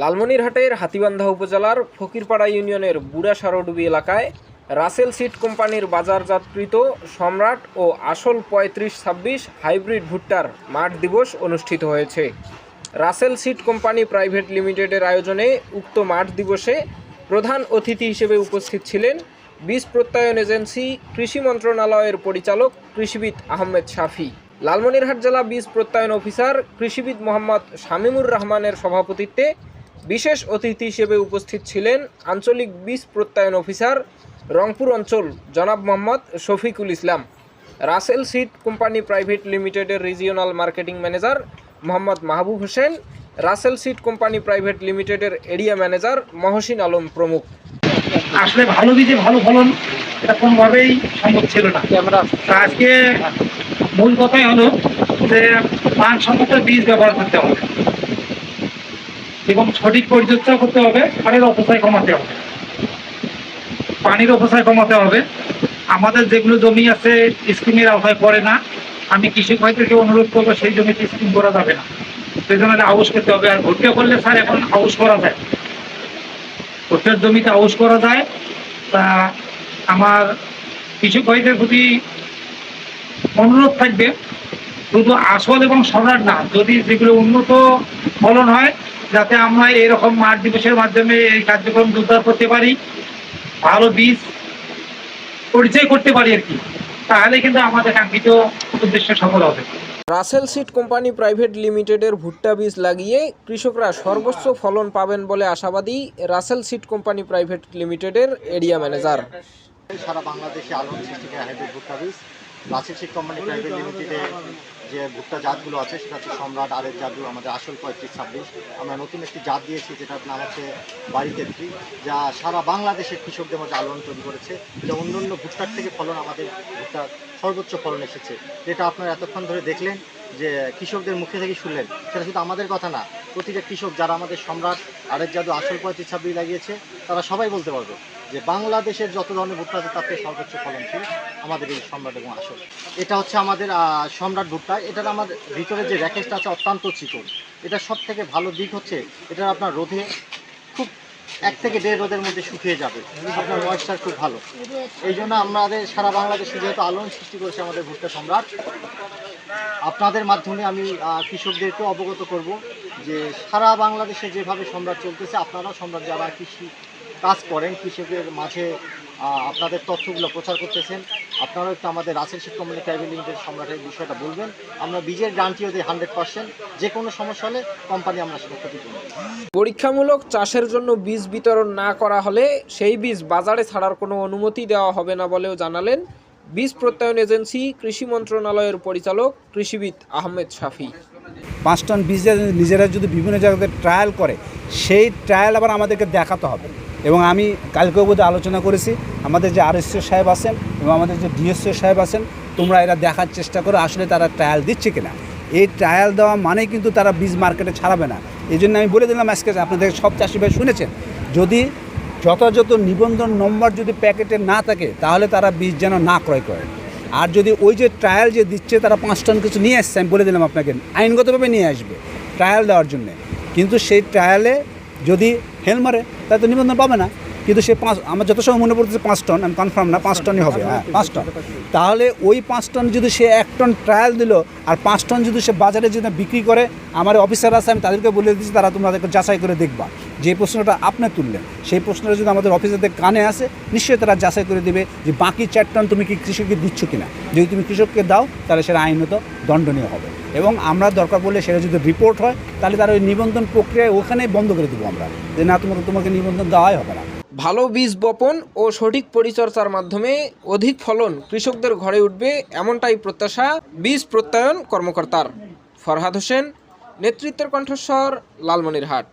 লালমনিরহাটের হাতিবান্ধা উপজেলার ফকিরপাড়া ইউনিয়নের বুড়া সারডুবি এলাকায় রাসেল সিড কোম্পানির বাজারজাতকৃত সম্রাট ও আসল পঁয়ত্রিশ ছাব্বিশ হাইব্রিড ভুট্টার মাঠ দিবস অনুষ্ঠিত হয়েছে। রাসেল সিড কোম্পানি প্রাইভেট লিমিটেডের আয়োজনে উক্ত মাঠ দিবসে প্রধান অতিথি হিসেবে উপস্থিত ছিলেন বীজ প্রত্যয়ন এজেন্সি, কৃষি মন্ত্রণালয়ের পরিচালক কৃষিবিদ আহমেদ শাফি। লালমনিরহাট জেলা বীজ প্রত্যয়ন অফিসার কৃষিবিদ মোহাম্মদ শামিমুর রহমানের সভাপতিত্বে বিশেষ অতিথি হিসেবে উপস্থিত ছিলেন আঞ্চলিক বীজ প্রত্যয়ন অফিসার রংপুর অঞ্চল জনাব Mohammad Shafiqul Islam Russell seed company private লিমিটেডের regional marketing manager Mohammad Mahbub Hossain Russell seed company private লিমিটেডের এরিয়া ম্যানেজার মহসিন আলম প্রমুখ। আসলে ভালো বীজে ভালো ফলন এটা কোনোভাবেই সম্ভব ছিল না। তা আজকে মূল কথাই হলো যে মানসম্মত বীজ ব্যবহার করতে হবে। এবং সঠিক পরিচর্যা করতে হবে, পানির অপচয় কমাতে হবে। পানির অপচয় কমাতে হবে। আমাদের যেগুলো জমি আছে, স্কিমের আওতায় পড়ে না। আমি কৃষক ভাইদেরকে অনুরোধ করব, সেই জমিতে স্কিম করা যাবে না। সেই জন্য আউশ করতে হবে। আর ভর্তি করলে স্যার এখন আউশ করা যায়। ভুট্টার জমিতে আউশ করা যায়। তা আমার কৃষক ভাইদের প্রতি অনুরোধ থাকবে, শুধু আসল এবং সম্রাট না, যদি যেগুলো উন্নত ফলন হয় যাতে আমরা এরকম মাঠ দিবসের মাধ্যমে এই কার্যক্রম জোরদার করতে পারি ভালো বীজ পরিচয় করতে পারি আর কি তাহলে কিন্তু আমাদের কাঙ্ক্ষিত উদ্দেশ্য সফল হবে। রাসেল সিড কোম্পানি প্রাইভেট লিমিটেডের ভুট্টা বীজ লাগিয়ে কৃষকরা সর্বোচ্চ ফলন পাবেন বলে আশাবাদী রাসেল সিড কোম্পানি প্রাইভেট লিমিটেডের এরিয়া ম্যানেজার। সারা বাংলাদেশে সৃষ্টি হাইব্রিড ভুট্টা বীজ রাশিদ শিখ কোম্পানি প্রাইভেট লিমিটেডে যে ভুট্টা জাতগুলো আছে, সেটা হচ্ছে সম্রাট আরের জাতগুলো, আমাদের আসল পঁয়ত্রিশ ছাব্বিশ। আমরা নতুন একটি জাত দিয়েছি, যেটার নাম হচ্ছে বাড়ি তেত্রি যা সারা বাংলাদেশের কৃষকদের মধ্যে আলোড়ন তৈরি করেছে। যা অন্য অন্য ভুট্টার থেকে ফলন, আমাদের ভুট্টার সর্বোচ্চ ফলন এসেছে। যেটা আপনারা এতক্ষণ ধরে দেখলেন যে কৃষকদের মুখে থেকে শুনলেন, সেটা শুধু আমাদের কথা না প্রতিটা কৃষক যারা আমাদের সম্রাট আরেক জাদু আসল পঁয়ত্রিশ ছাব্বিশ লাগিয়েছে, তারা সবাই বলতে পারবে যে বাংলাদেশের যত ধরনের ভুট্টা আছে থেকে সর্বোচ্চ ফলনশীল আমাদের এই সম্রাট এবং আসল। এটা হচ্ছে আমাদের সম্রাট ভুট্টা। এটার আমাদের ভিতরে যে র্যাকেজটা আছে অত্যন্ত চিকন। এটা সব থেকে ভালো দিক হচ্ছে এটা আপনার রোধে খুব এক থেকে দেড় রোদের মধ্যে শুকিয়ে যাবে। আপনার ময়েশ্চার খুব ভালো। এই জন্য আমাদের সারা বাংলাদেশে যেহেতু আলোড়ন সৃষ্টি করেছে আমাদের ভুট্টা সম্রাট আপনাদের মাধ্যমে আমি কৃষকদেরকে অবগত করব যে সারা বাংলাদেশে যেভাবে সম্রাট চলতেছে, আপনারাও সম্রাট যারা কৃষি কাজ করেন, কৃষকের মাঝে আপনাদের তথ্যগুলো প্রচার করতেছেন, আপনারাও একটু আমাদের Russell seed company private limited সম্রাটের বিষয়টা বলবেন আমরা বীজের গ্যারান্টিও দিই হান্ড্রেড পার্সেন্ট যে কোনো সমস্যা হলে কোম্পানি আমরা সেটা ক্ষতিপূরণ দিই। পরীক্ষামূলক চাষের জন্য বীজ বিতরণ না করা হলে সেই বীজ বাজারে ছাড়ার কোনো অনুমতি দেওয়া হবে না বলেও জানালেন বীজ প্রত্যয়ন এজেন্সি, কৃষি মন্ত্রণালয়ের পরিচালক কৃষিবিদ আহমেদ শাফি। পাঁচ টন বীজ নিজেরা যদি বিভিন্ন জায়গাতে ট্রায়াল করে, সেই ট্রায়াল আবার আমাদেরকে দেখাতে হবে। এবং আমি কালকেও বোধহয় আলোচনা করেছি, আমাদের যে আরএসও সাহেব আছেন এবং আমাদের যে ডিএসও সাহেব আছেন, তোমরা এরা দেখার চেষ্টা করো, আসলে তারা ট্রায়াল দিচ্ছে কিনা। এই ট্রায়াল দেওয়া মানে কিন্তু তারা বীজ মার্কেটে ছাড়াবে না। এই জন্য আমি বলে দিলাম আজকে আপনাদের সব চাষি ভাই শুনেছেন, যদি যথাযথ নিবন্ধন নম্বর যদি প্যাকেটে না থাকে, তাহলে তারা বীজ যেন না ক্রয় করে। আর যদি ওই যে ট্রায়াল যে দিচ্ছে, তারা পাঁচ টন কিছু নিয়ে আসছে আমি বলে দিলাম আপনাকে, আইনগতভাবে নিয়ে আসবে ট্রায়াল দেওয়ার জন্যে। কিন্তু সেই ট্রায়ালে যদি হেল মারে, তাহলে তো নিবন্ধন পাবে না। কিন্তু সে পাঁচ, আমার যত সময় মনে পড়তেছে পাঁচ টন, আমি কনফার্ম না, পাঁচ টনই হবে হ্যাঁ পাঁচ টন। তাহলে ওই পাঁচ টন যদি সে এক টন ট্রায়াল দিল, আর পাঁচ টন যদি সে বাজারে যদি বিক্রি করে, আমার অফিসার আছে, আমি তাদেরকে বলে দিচ্ছি, তারা তোমাদেরকে যাচাই করে দেখবা। যে প্রশ্নটা আপনি তুললেন, সেই প্রশ্নটা যদি আমাদের অফিসারদের কানে আসে, নিশ্চয়ই তারা যাচাই করে দেবে যে বাকি চার টন তুমি কি কৃষককে দিচ্ছ কি না যদি তুমি কৃষককে দাও, তাহলে সেটা আইনত দণ্ডনীয় হবে। এবং আমরা দরকার পড়লে সেটা যদি রিপোর্ট হয়, তাহলে তার ওই নিবন্ধন প্রক্রিয়া ওখানেই বন্ধ করে দেবো আমরা। যে না তোমাকে তোমাকে নিবন্ধন দেওয়াই হবে না। ভালো বীজ বপন ও সঠিক পরিচর্যার মাধ্যমে অধিক ফলন কৃষকদের ঘরে উঠবে এমনটাই প্রত্যাশা বীজ প্রত্যয়ন কর্মকর্তার। ফরহাদ হোসেন, নেতৃত্বের কণ্ঠস্বর, লালমনিরহাট।